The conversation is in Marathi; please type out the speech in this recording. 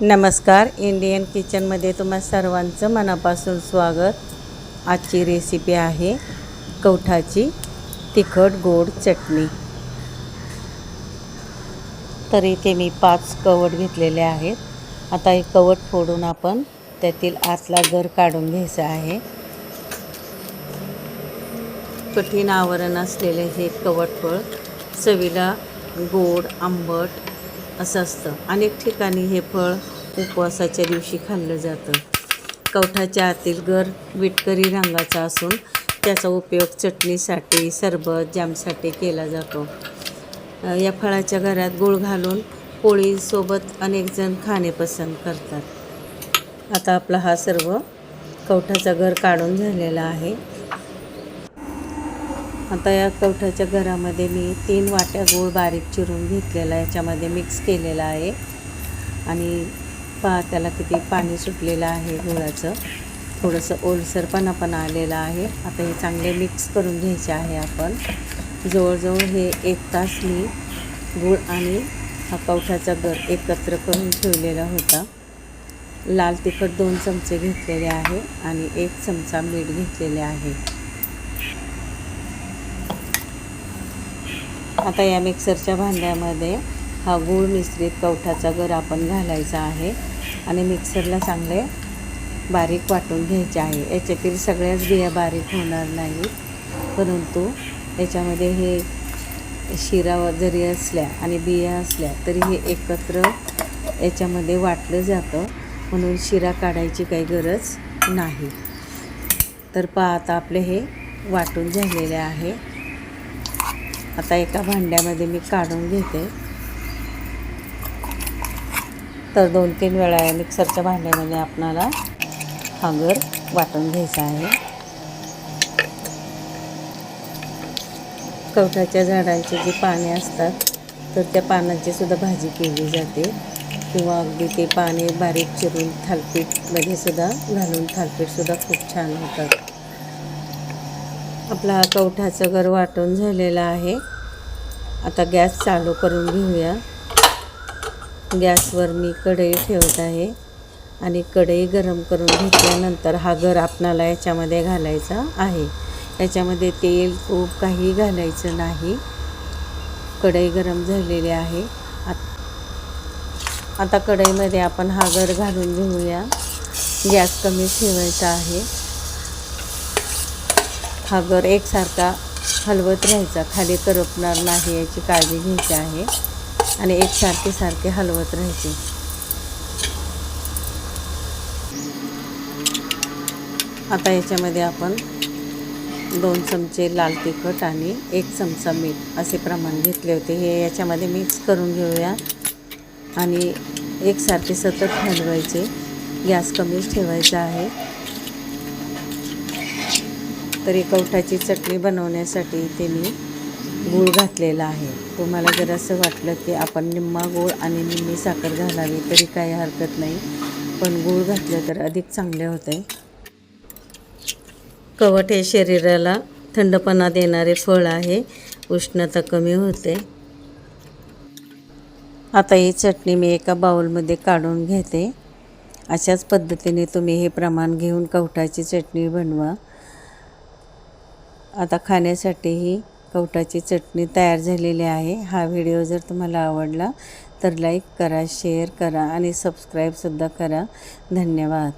नमस्कार इंडियन किचनमध्ये तुम्हा सर्वांचं मनापासून स्वागत. आजची रेसिपी आहे कवठाची तिखट गोड चटणी. तर इथे मी पाच कवट घेतलेले आहेत. आता हे कवट फोडून आपण त्यातील आतला गर काढून घ्यायचा आहे. कठीण आवरण असलेले हे कवटफळ चवीला गोड आंबट असं असतं. अनेक ठिकाणी हे फळ उपवासाच्या दिवशी खाल्लं जातं. कवठाच्या आतील गर विटकरी रंगाचा असून त्याचा उपयोग चटणीसाठी सरबत जॅमसाठी केला जातो. या फळाच्या घरात गूळ घालून पोळीसोबत अनेकजण खाणे पसंत करतात. आता आपला हा सर्व कवठाचा घर काढून झालेला आहे. आता या कवठाच्या घरामध्ये मी तीन वाट्या गूळ बारीक चिरून घेतलेला याच्यामध्ये मिक्स केलेला आहे. आणि पहा त्याला किती पाणी सुटलेलं आहे गुळाचं. थोडंसं ओलसरपणा पण आलेला आहे. आता हे चांगले मिक्स करून घ्यायचे आहे आपण. जवळजवळ हे एक तास मी गूळ आणि हा कवठाचा गर एकत्र करून ठेवलेला होता. लाल तिखट दोन चमचे घेतलेले आहे आणि एक चमचा मीठ घेतलेले आहे. आता या मिक्सरच्या भांड्यामध्ये हा गूळ मिश्रित कवठाचा गर आपण घालायचा आहे आणि मिक्सरला चांगले बारीक वाटून घ्यायचे आहे. याच्यातील सगळ्याच बिया बारीक होणार नाहीत. परंतु याच्यामध्ये हे शिरा जरी असल्या आणि बिया असल्या तरी हे एकत्र याच्यामध्ये वाटलं जातं. म्हणून शिरा काढायची काही गरज नाही. तर पहा आता आपले हे वाटून झालेले आहे. आता एका भांड्यामध्ये मी काढून घेते. तर दोन तीन वेळा या मिक्सरच्या भांड्यामध्ये आपणाला हा वाटून घ्यायचा आहे. कवठाच्या झाडांचे जे पाने असतात तर त्या पानांची सुद्धा भाजी केली जाते. किंवा अगदी ते पाने बारीक चिरून थालपीठमध्ये सुद्धा घालून थालपीठसुद्धा खूप छान होतात आपला कवठाचं घर वाटून झालेला आहे. आता गॅस चालू करून घेऊया. गॅसवर मी कढई ठेवत आहे आणि कढई गरम करून घेतल्यानंतर हा घर आपणाला याच्यामध्ये घालायचा आहे. याच्यामध्ये तेल तूप काही घालायचं नाही. कढई गरम झालेली आहे. आत- आता कढईमध्ये आपण हा घर घालून घेऊया. गॅस कमी ठेवायचा आहे. हा गर एकसारखा हलवत राहायचा. खाली करपणार नाही याची काळजी घ्यायची आहे. आणि एकसारखे सारखे हलवत राहायचे. आता याच्यामध्ये आपण दोन चमचे लाल तिखट आणि एक चमचा मीठ असे प्रमाण घेतले होते. हे याच्यामध्ये मिक्स करून घेऊया. आणि एकसारखे सतत हलवायचे. गॅस कमीच ठेवायचा आहे. तरी कवठाची चटणी बनवण्यासाठी इथे मी गूळ घातलेला आहे. तुम्हाला जर असं वाटलं की आपण निम्मा गूळ आणि निम्मी साखर घालावी तरी काही हरकत नाही. पण गूळ घातलं तर अधिक चांगले होते. कवट हे शरीराला थंडपणा देणारे फळ आहे. उष्णता कमी होते. आता ही चटणी मी एका बाउलमध्ये काढून घेते. अशाच पद्धतीने तुम्ही हे प्रमाण घेऊन कवठाची चटणी बनवा. आता खाण्यासाठीही कवटाची चटणी तयार झालेली आहे. हा व्हिडिओ जर तुम्हाला आवडला तर लाईक करा शेअर करा आणि सबस्क्राईबसुद्धा करा. धन्यवाद.